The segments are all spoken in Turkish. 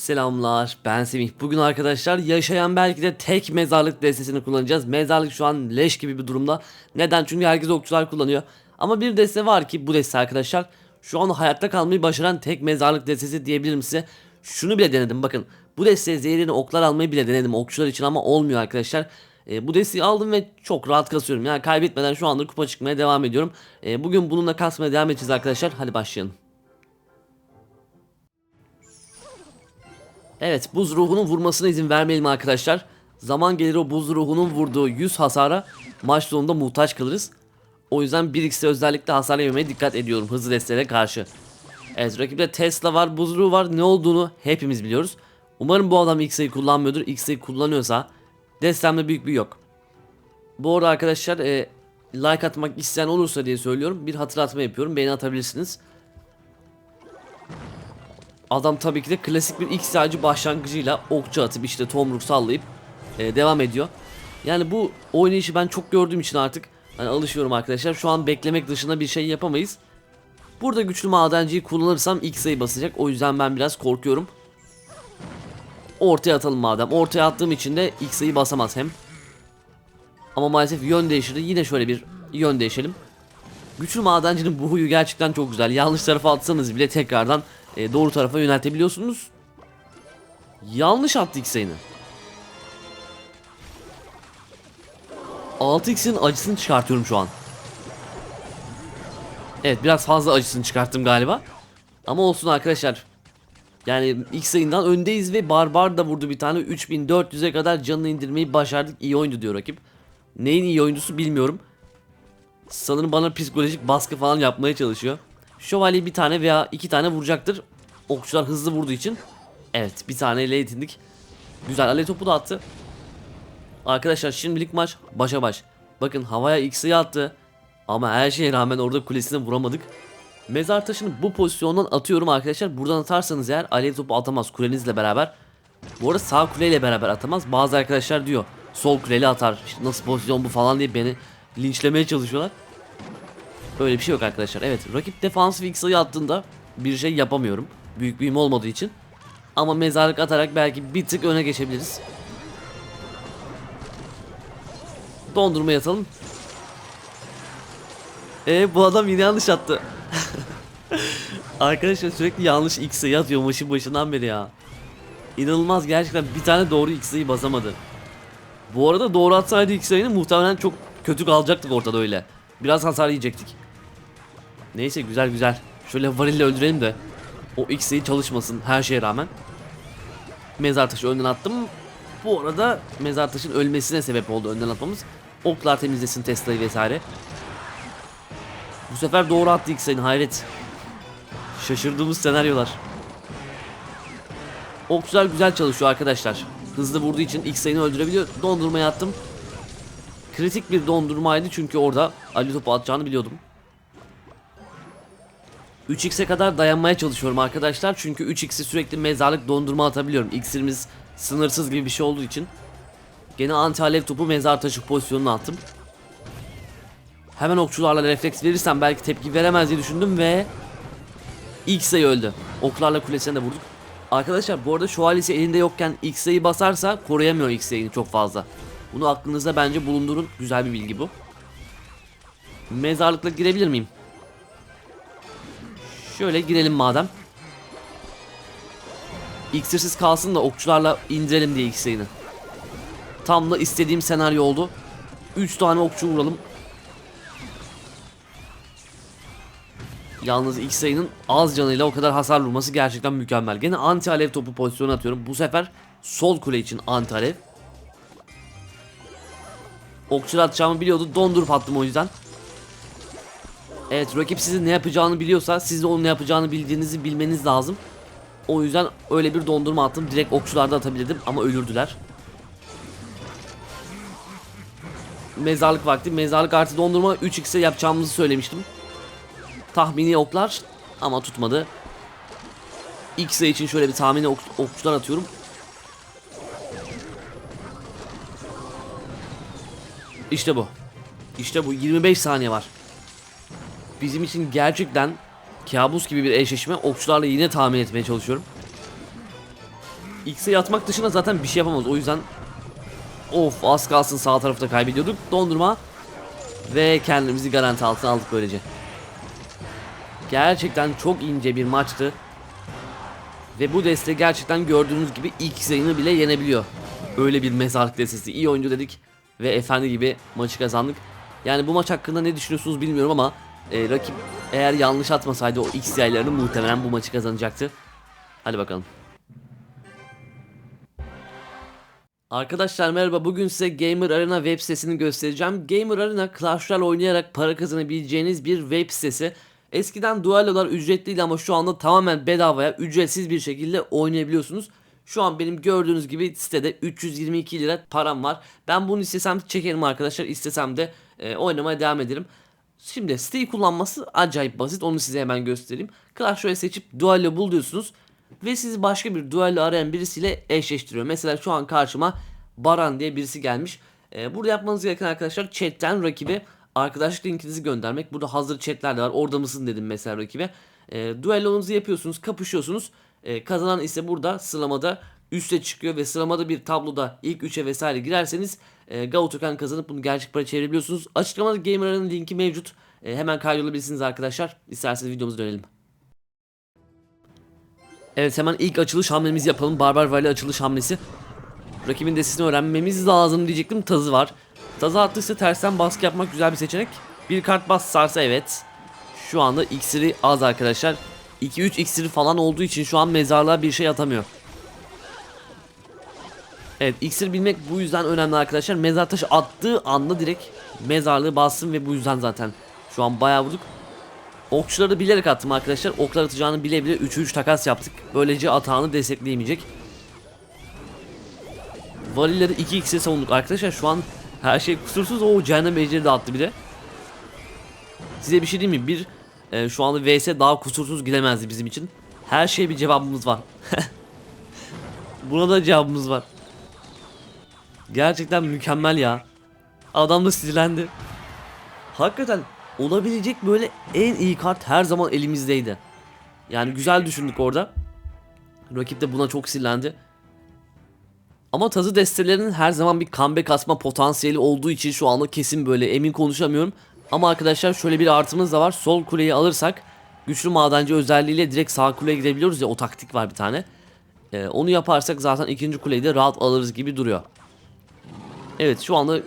Selamlar ben Semih. Bugün arkadaşlar yaşayan belki de tek mezarlık destesini kullanacağız. Mezarlık şu an leş gibi bir durumda. Neden? Çünkü herkes okçular kullanıyor. Ama bir deste var ki bu deste arkadaşlar şu an hayatta kalmayı başaran tek mezarlık destesi diyebilirim size. Şunu bile denedim bakın. Bu desteye zehirli oklar almayı bile denedim okçular için ama olmuyor arkadaşlar. E, bu desteği aldım ve çok rahat kasıyorum. Yani kaybetmeden şu anda kupa çıkmaya devam ediyorum. E, bugün bununla kasmaya devam edeceğiz arkadaşlar. Hadi başlayalım. Evet buz ruhunun vurmasına izin vermeyelim arkadaşlar. Zaman gelir o buz ruhunun vurduğu 100 hasara maç sonunda muhtaç kalırız. O yüzden 1x'e özellikle hasar yememeye dikkat ediyorum hızlı destelere karşı. Evet rakipte Tesla var buz ruhu var ne olduğunu hepimiz biliyoruz. Umarım bu adam X'e'yi kullanmıyordur. X'e'yi kullanıyorsa destemde büyük bir yok. Bu arada arkadaşlar e, like atmak isteyen olursa diye söylüyorum. Bir hatırlatma yapıyorum. Beğeni atabilirsiniz. Adam tabii ki de klasik bir X ağacı başlangıcıyla okçu atıp işte tomruk sallayıp e, devam ediyor. Yani bu oynayışı ben çok gördüğüm için artık hani alışıyorum arkadaşlar. Şu an beklemek dışında bir şey yapamayız. Burada güçlü madenciyi kullanırsam X sayı basacak. O yüzden ben biraz korkuyorum. Ortaya atalım madem. Ortaya attığım için de X sayı basamaz hem. Ama maalesef yön değiştirdi. Yine şöyle bir yön değişelim. Güçlü madencinin bu huyu gerçekten çok güzel. Yanlış tarafa atsanız bile tekrardan e, doğru tarafa yöneltebiliyorsunuz. Yanlış attı X-Sayını. 6x'in acısını çıkartıyorum şu an. Evet biraz fazla acısını çıkarttım galiba. Ama olsun arkadaşlar. Yani X sayından öndeyiz ve Barbar da vurdu bir tane 3400'e kadar canını indirmeyi başardık. İyi oyundu diyor rakip. Neyin iyi oyuncusu bilmiyorum. Sanırım bana psikolojik baskı falan yapmaya çalışıyor. Şövalye bir tane veya iki tane vuracaktır. Okçular hızlı vurduğu için. Evet bir taneyle yetindik. Güzel ale topu da attı. Arkadaşlar şimdilik maç başa baş. Bakın havaya X'i attı. Ama her şeye rağmen orada kulesine vuramadık. Mezar taşını bu pozisyondan atıyorum arkadaşlar. Buradan atarsanız eğer alev topu atamaz kulenizle beraber. Bu arada sağ kuleyle beraber atamaz. Bazı arkadaşlar diyor sol kuleli atar. İşte nasıl pozisyon bu falan diye beni linçlemeye çalışıyorlar. Öyle bir şey yok arkadaşlar. Evet rakip defansif X sayı attığında bir şey yapamıyorum. Büyük büyüm olmadığı için. Ama mezarlık atarak belki bir tık öne geçebiliriz. Dondurma yatalım. E bu adam yine yanlış attı. Arkadaşlar sürekli yanlış X sayı atıyor maçın başından beri ya. İnanılmaz gerçekten bir tane doğru X sayı basamadı. Bu arada doğru atsaydı X sayını muhtemelen çok kötü kalacaktık ortada öyle. Biraz hasar yiyecektik. Neyse güzel güzel. Şöyle varille öldürelim de o X'i çalışmasın her şeye rağmen. Mezar taşı önden attım. Bu arada mezar taşın ölmesine sebep oldu önden atmamız. Oklar temizlesin Tesla'yı vesaire. Bu sefer doğru attı X'in hayret. Şaşırdığımız senaryolar. Okçular güzel çalışıyor arkadaşlar. Hızlı vurduğu için X-Say'ını öldürebiliyor. Dondurmaya attım. Kritik bir dondurmaydı çünkü orada Ali topu atacağını biliyordum. 3x'e kadar dayanmaya çalışıyorum arkadaşlar. Çünkü 3x'i sürekli mezarlık dondurma atabiliyorum. İksirimiz sınırsız gibi bir şey olduğu için. Gene anti alev topu mezar taşı pozisyonuna attım. Hemen okçularla refleks verirsem belki tepki veremez diye düşündüm ve X-Ray öldü. Oklarla kulesine de vurduk. Arkadaşlar bu arada şövalyesi elinde yokken X-Ray'i basarsa koruyamıyor X-Ray'ini çok fazla. Bunu aklınızda bence bulundurun. Güzel bir bilgi bu. Mezarlıkla girebilir miyim? Şöyle girelim madem. İksirsiz kalsın da okçularla indirelim diye X-Ray'ini. Tam da istediğim senaryo oldu. 3 tane okçu vuralım. Yalnız X sayının az canıyla o kadar hasar vurması gerçekten mükemmel. Gene anti alev topu pozisyonu atıyorum. Bu sefer sol kule için anti alev. Okçular atacağımı biliyordu. Dondurup attım o yüzden. Evet rakip sizin ne yapacağını biliyorsa siz de onun ne yapacağını bildiğinizi bilmeniz lazım. O yüzden öyle bir dondurma attım. Direkt okçularda atabilirdim ama ölürdüler. Mezarlık vakti. Mezarlık artı dondurma 3x'e yapacağımızı söylemiştim. Tahmini oklar ama tutmadı. X'e için şöyle bir tahmini ok okçular atıyorum. İşte bu. İşte bu 25 saniye var. Bizim için gerçekten kabus gibi bir eşleşme. Okçularla yine tahmin etmeye çalışıyorum. X'e yatmak dışında zaten bir şey yapamaz. O yüzden of az kalsın sağ tarafta kaybediyorduk. Dondurma ve kendimizi garanti altına aldık böylece. Gerçekten çok ince bir maçtı. Ve bu deste gerçekten gördüğünüz gibi ilk sayını bile yenebiliyor. Öyle bir mezarlık destesi. İyi oyuncu dedik ve efendi gibi maçı kazandık. Yani bu maç hakkında ne düşünüyorsunuz bilmiyorum ama e, rakip eğer yanlış atmasaydı o X yaylarını muhtemelen bu maçı kazanacaktı. Hadi bakalım. Arkadaşlar merhaba bugün size Gamer Arena web sitesini göstereceğim. Gamer Arena Clash Royale oynayarak para kazanabileceğiniz bir web sitesi. Eskiden duellolar ücretliydi ama şu anda tamamen bedavaya ücretsiz bir şekilde oynayabiliyorsunuz. Şu an benim gördüğünüz gibi sitede 322 lira param var. Ben bunu istesem çekerim arkadaşlar. istesem de e, oynamaya devam ederim. Şimdi siteyi kullanması acayip basit. Onu size hemen göstereyim. Clash Royale seçip duello bul diyorsunuz. Ve sizi başka bir duello arayan birisiyle eşleştiriyor. Mesela şu an karşıma Baran diye birisi gelmiş. Ee, burada yapmanız gereken arkadaşlar chatten rakibe arkadaşlık linkinizi göndermek. Burada hazır chatler de var. Orada mısın dedim mesela rakibe. E, duellonuzu yapıyorsunuz, kapışıyorsunuz. E, kazanan ise burada sıralamada üste çıkıyor ve sıralamada bir tabloda ilk 3'e vesaire girerseniz e, Gao Token kazanıp bunu gerçek para çevirebiliyorsunuz. Açıklamada Gamer Arena'nın linki mevcut. E, hemen kaydolabilirsiniz arkadaşlar. İsterseniz videomuza dönelim. Evet hemen ilk açılış hamlemizi yapalım. Barbar Valley açılış hamlesi. Rakibin destesini öğrenmemiz lazım diyecektim. Tazı var. Tazı attıysa tersten baskı yapmak güzel bir seçenek. Bir kart bas sarsa evet. Şu anda iksiri az arkadaşlar. 2-3 iksiri falan olduğu için şu an mezarlığa bir şey atamıyor. Evet iksir bilmek bu yüzden önemli arkadaşlar. Mezar taşı attığı anda direkt mezarlığı bassın ve bu yüzden zaten şu an bayağı vurduk. Okçuları bilerek attım arkadaşlar. Oklar atacağını bile bile 3'e 3 takas yaptık. Böylece atağını destekleyemeyecek. Valileri 2x'e savunduk arkadaşlar. Şu an her şey kusursuz. O cehennem ejderi de attı bir de. Size bir şey diyeyim mi? Bir e, şu anda vs daha kusursuz gidemezdi bizim için. Her şeye bir cevabımız var. Buna da cevabımız var. Gerçekten mükemmel ya. Adam da sinirlendi. Hakikaten olabilecek böyle en iyi kart her zaman elimizdeydi. Yani güzel düşündük orada. Rakip de buna çok sinirlendi. Ama tazı destelerinin her zaman bir comeback atma potansiyeli olduğu için şu anda kesin böyle emin konuşamıyorum. Ama arkadaşlar şöyle bir artımız da var. Sol kuleyi alırsak güçlü madenci özelliğiyle direkt sağ kuleye gidebiliyoruz ya o taktik var bir tane. Ee, onu yaparsak zaten ikinci kuleyi de rahat alırız gibi duruyor. Evet şu anda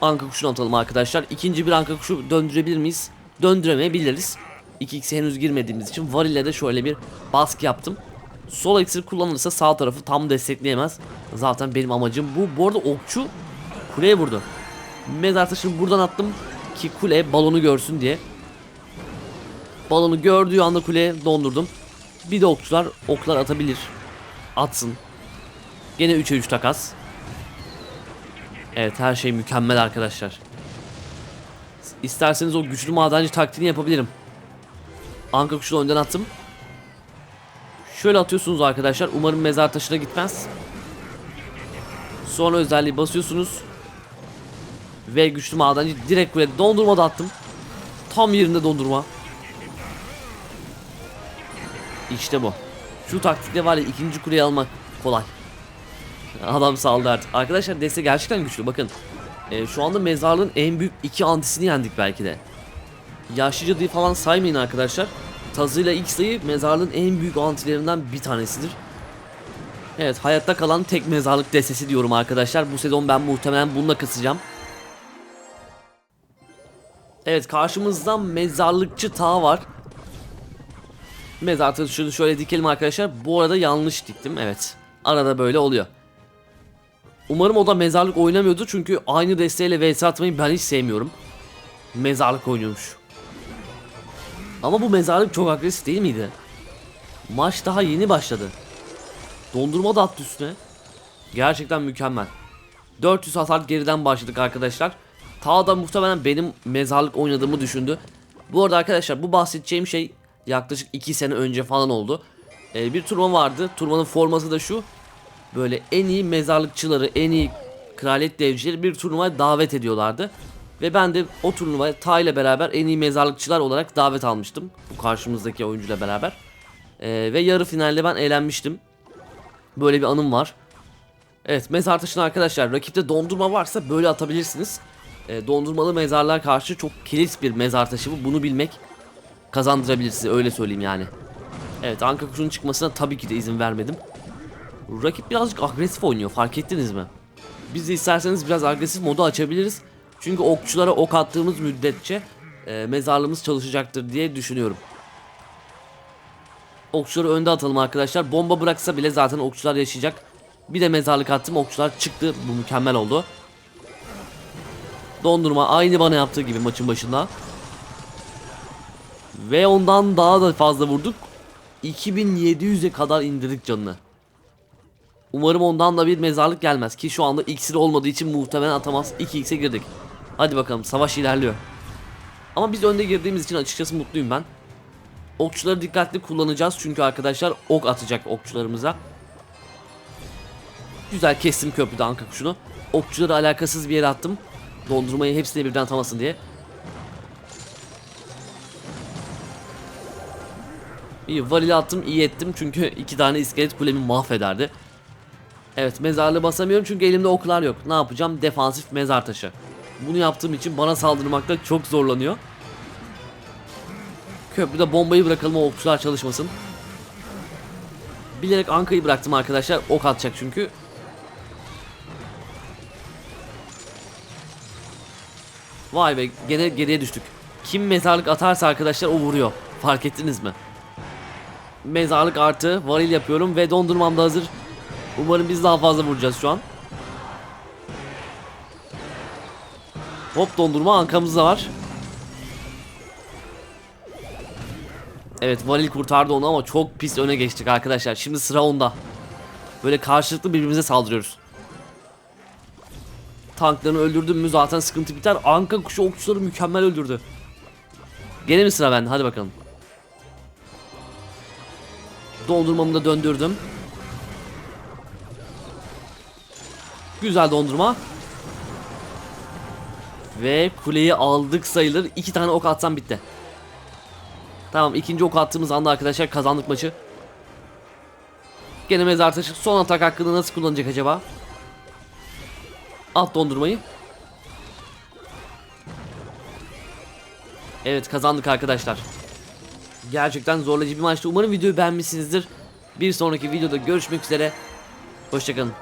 anka kuşunu atalım arkadaşlar. İkinci bir anka kuşu döndürebilir miyiz? Döndüremeyebiliriz. 2x'e henüz girmediğimiz için var ile de şöyle bir baskı yaptım. Sol iksir kullanılırsa sağ tarafı tam destekleyemez. Zaten benim amacım bu. Bu arada okçu kuleye vurdu. Mezar taşını buradan attım ki kule balonu görsün diye. Balonu gördüğü anda kuleye dondurdum. Bir de okçular oklar atabilir. Atsın. Gene 3'e 3 takas. Evet her şey mükemmel arkadaşlar. İsterseniz o güçlü madenci taktiğini yapabilirim. Anka kuşunu önden attım. Şöyle atıyorsunuz arkadaşlar. Umarım mezar taşına gitmez. Sonra özelliği basıyorsunuz. Ve güçlü madenci direkt buraya dondurma da attım. Tam yerinde dondurma. İşte bu. Şu taktikle var ya ikinci kuleyi almak kolay. Adam saldı artık. Arkadaşlar deste gerçekten güçlü bakın. Ee, şu anda mezarlığın en büyük iki antisini yendik belki de. Yaşlı cadıyı falan saymayın arkadaşlar. Tazıyla ilk sayı mezarlığın en büyük antilerinden bir tanesidir. Evet hayatta kalan tek mezarlık destesi diyorum arkadaşlar. Bu sezon ben muhtemelen bununla kısacağım. Evet karşımızda mezarlıkçı ta var. Mezar taşını şöyle dikelim arkadaşlar. Bu arada yanlış diktim evet. Arada böyle oluyor. Umarım o da mezarlık oynamıyordu çünkü aynı desteğiyle vs atmayı ben hiç sevmiyorum. Mezarlık oynuyormuş. Ama bu mezarlık çok agresif değil miydi? Maç daha yeni başladı. Dondurma da attı üstüne. Gerçekten mükemmel. 400 hasar geriden başladık arkadaşlar. Ta da muhtemelen benim mezarlık oynadığımı düşündü. Bu arada arkadaşlar bu bahsedeceğim şey yaklaşık 2 sene önce falan oldu. Ee, bir turma vardı. Turmanın forması da şu. Böyle en iyi mezarlıkçıları, en iyi kraliyet devcileri bir turnuvaya davet ediyorlardı. Ve ben de o turnuvaya Ta ile beraber en iyi mezarlıkçılar olarak davet almıştım. Bu karşımızdaki oyuncuyla beraber. Ee, ve yarı finalde ben eğlenmiştim. Böyle bir anım var. Evet mezar taşına arkadaşlar rakipte dondurma varsa böyle atabilirsiniz. E, dondurmalı mezarlar karşı çok kilit bir mezar taşı bu. Bunu bilmek kazandırabilir size öyle söyleyeyim yani. Evet anka kuşunun çıkmasına tabii ki de izin vermedim. Rakip birazcık agresif oynuyor fark ettiniz mi? Biz de isterseniz biraz agresif modu açabiliriz. Çünkü okçulara ok attığımız müddetçe e, mezarlığımız çalışacaktır diye düşünüyorum. Okçuları önde atalım arkadaşlar. Bomba bıraksa bile zaten okçular yaşayacak. Bir de mezarlık attım okçular çıktı. Bu mükemmel oldu. Dondurma aynı bana yaptığı gibi maçın başında. Ve ondan daha da fazla vurduk. 2700'e kadar indirdik canını. Umarım ondan da bir mezarlık gelmez ki şu anda iksir olmadığı için muhtemelen atamaz. 2x'e girdik. Hadi bakalım savaş ilerliyor. Ama biz önde girdiğimiz için açıkçası mutluyum ben. Okçuları dikkatli kullanacağız çünkü arkadaşlar ok atacak okçularımıza. Güzel kestim köprüde anka kuşunu. Okçuları alakasız bir yere attım. Dondurmayı hepsine birden atamasın diye. İyi varili attım iyi ettim çünkü iki tane iskelet kulemi mahvederdi. Evet mezarlığı basamıyorum çünkü elimde oklar yok. Ne yapacağım? Defansif mezar taşı. Bunu yaptığım için bana saldırmakta çok zorlanıyor. Köprüde bombayı bırakalım okçular çalışmasın. Bilerek Anka'yı bıraktım arkadaşlar. Ok atacak çünkü. Vay be gene geriye düştük. Kim mezarlık atarsa arkadaşlar o vuruyor. Fark ettiniz mi? Mezarlık artı varil yapıyorum ve dondurmam da hazır. Umarım biz daha fazla vuracağız şu an. Hop dondurma ankamızda var. Evet varil kurtardı onu ama çok pis öne geçtik arkadaşlar. Şimdi sıra onda. Böyle karşılıklı birbirimize saldırıyoruz. Tanklarını öldürdüm mü zaten sıkıntı biter. Anka kuşu okçuları mükemmel öldürdü. Gene mi sıra bende? Hadi bakalım. Dondurmamı da döndürdüm. Güzel dondurma. Ve kuleyi aldık sayılır. İki tane ok atsam bitti. Tamam ikinci ok attığımız anda arkadaşlar kazandık maçı. Gene mezar taşı son atak hakkını nasıl kullanacak acaba? At dondurmayı. Evet kazandık arkadaşlar. Gerçekten zorlayıcı bir maçtı. Umarım videoyu beğenmişsinizdir. Bir sonraki videoda görüşmek üzere. Hoşçakalın.